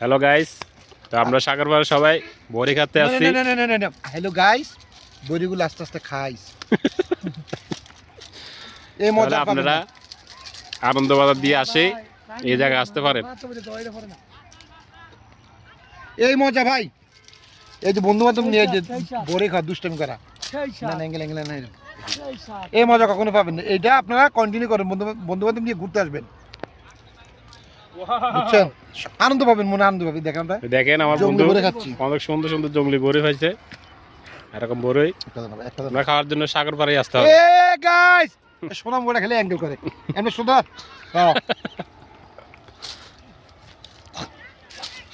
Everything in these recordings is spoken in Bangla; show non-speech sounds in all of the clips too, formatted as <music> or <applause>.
হ্যালো গাইস তো আমরা সাগরপাড়া সবাই বড়ি খাতে আসছি। হ্যালো গাইস বড়িগুলো আস্তে আস্তে খাইস <laughs> এই মজা আপনারা না। আনন্দ বাজার দিয়ে আসে। এই জায়গায় আসতে পারেন। এই মজা ভাই। এই যে বন্ধু বান্ধব নিয়ে যে বড়ি খা দুষ্টামি করা। না না এঙ্গেল এঙ্গেল না এই মজা কখনো পাবেন না। এইটা আপনারা কন্টিনিউ করেন। বন্ধু বন্ধু বান্ধব নিয়ে ঘুরতে আসবেন। বুঝছেন? আনন্দ পাবেন মনে আনন্দ পাবেন। দেখেন আমরা দেখেন আমার জঙ্গলি বন্ধু খাচ্ছি। অনেক সুন্দর সুন্দর জঙ্গলি বড়ি হয়েছে। এরকম বড়ই। আমরা খাওয়ার জন্য সাগরপাড়ায় আসতে হবে। গাইস সোনা মোড়া খেলে অ্যাঙ্গেল করে। এমনি সুন্দর হ্যাঁ।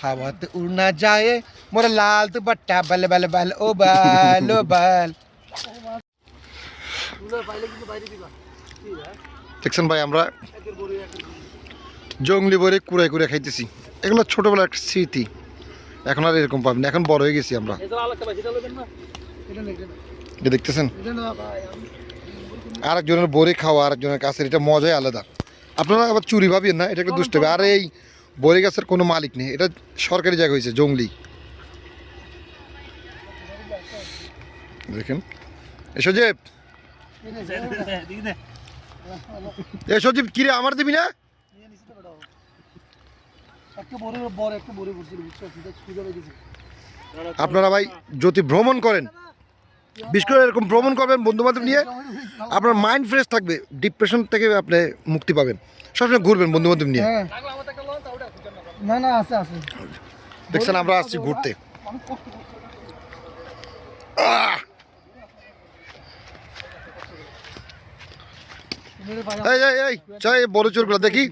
হাওয়াতে উড়না যায় মোরা লাল দুপাট্টা বাল বাল বাল ও বাল ও বাল। দেখছেন ভাই আমরা জঙ্গলি বরে কুড়াই কুড়াই খাইতেছি। এগুলো ছোটবেলার একটা স্মৃতি। এখন আর এরকম পাবেন এখন বড় হয়ে গেছি আমরা। এটা দেখতেছেন? আরেকজনের বড়ি খাওয়া আরেকজনের কাছে এটা মজাই আলাদা। আপনারা আবার চুরি ভাবিয়েন না? এটা একটা দুষ্ট হবে আর এই বড়ি গাছের কোনো মালিক নেই। এটা সরকারি জায়গা হয়েছে জঙ্গলি। দেখেন। এ সজীব। এ সজীব কিরে আমার দিবি না? আপনারা ভাই যদি ভ্রমণ করেন বিশেষ করে এরকম ভ্রমণ করবেন বন্ধু বান্ধব নিয়ে আপনার মাইন্ড ফ্রেশ থাকবে ডিপ্রেশন থেকে আপনি মুক্তি পাবেন। সবসময় ঘুরবেন বন্ধু বান্ধব নিয়ে না না আছে আছে। দেখছেন আমরা আসছি ঘুরতে! এই এই এই চাই বড় চোরগুলো দেখি।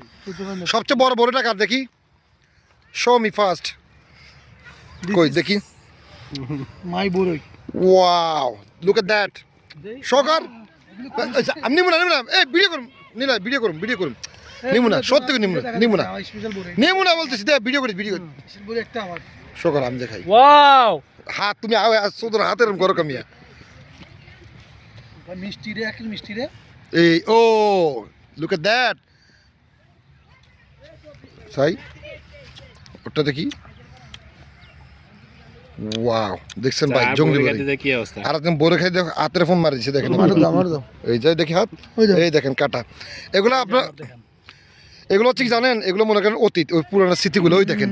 সবচেয়ে বড় বড়টা কার দেখি? শো মি ফার্স্ট কই দেখি। মাই বড়ই ওয়াও লুক এট দ্যাট শোকার আমি নিমু না নিমু না। এই ভিডিও করুন। নিলা ভিডিও করুন ভিডিও করুন। নিমু না সত্যি করে নিমু না নিমু না। নিমু না বলতেছি দেখ ভিডিও করি ভিডিও একটা আমার। শোকার আমি দেখাই। ওয়াও হাত তুমি আও সুদর হাতের করো কামিয়া। মিষ্টি রে একই মিষ্টি রে। এই ও লুক এট দ্যাট সাই। ওটা দেখি। ওয়াও দেখছেন ভাই জঙ্গলি বাড়ি। কি আর একদম বড় খাই দেখো হাতের ফোন মারিছে দেখেন এই যে দেখি হাত। এই দেখেন কাটা। এগুলো আপনার এগুলো হচ্ছে জানেন? এগুলো মনে করেন অতীত ওই পুরানো স্মৃতিগুলো ওই দেখেন।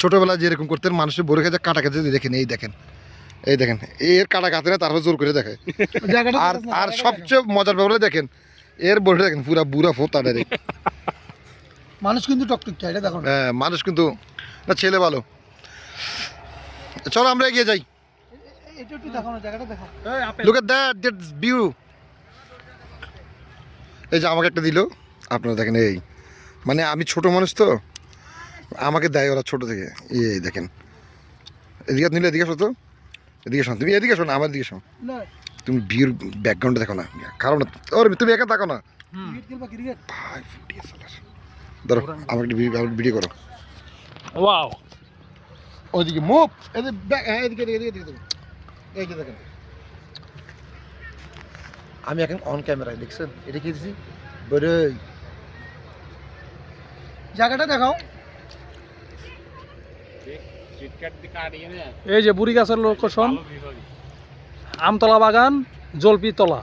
ছোটবেলায় যেরকম করতেন মানুষের বড় খেতে কাটা খেতে দেখেন এই দেখেন। এই দেখেন এর কাটা কাটে না তারপর জোর করে দেখে আর আর সবচেয়ে মজার ব্যাপারে দেখেন এর বড় দেখেন পুরা বুড়া ফোতা ডাইরেক্ট মানুষ কিন্তু টকটক চাই এটা দেখো হ্যাঁ মানুষ কিন্তু না ছেলে ভালো। চলো আমরা এগিয়ে যাই। Look at that that's view এই যে আমাকে একটা দিল আপনারা দেখেন এই। মানে আমি ছোট মানুষ তো আমাকে দেয় ওরা ছোট থেকে। এই দেখেন। এদিকে নিলে এদিকে শোনো তো। এদিকে শোন তুমি এদিকে শোনো আমার দিকে শোনো। তুমি ভিউর ব্যাকগ্রাউন্ডে দেখো না। কারণ ওর তুমি একা থাকো না। ধরো আমাকে ভিডিও করো। ওয়াও ওইদিকে মুভ এদিকে হ্যাঁ, এদিকে এদিকে এদিকে এদিকে দেখেন। আমি এখন অন ক্যামেরায় দেখছেন? এটা কি দিছি? বড় জায়গাটা দেখাও। এই যে বুড়ি গাছের লোকেশন আমতলা বাগান জলপি তলা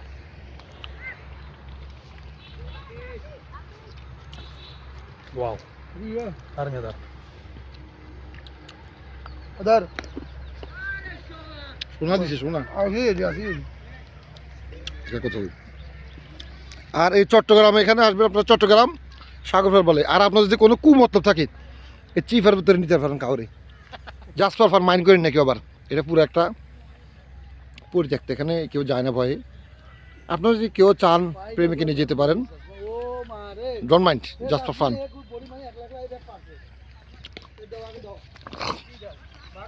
ওয়াও আর ওদার শোনা দিছে এটা আর এই চট্টগ্রাম এখানে আসবেন আপনার চট্টগ্রাম সাগরফের বলে। আর আপনার যদি কোনো কুমতলব থাকে এই চিফের ভিতরে নিতে পারেন কাউরে। জাস্ট ফর মাইন্ড করেন নাকি আবার? এটা পুরো একটা পরিত্যক্ত এখানে কেউ যায় না ভয়ে। আপনারা যদি কেউ চান প্রেমিকে নিয়ে যেতে পারেন। Don't mind just for fun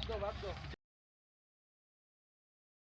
বড়ি মানে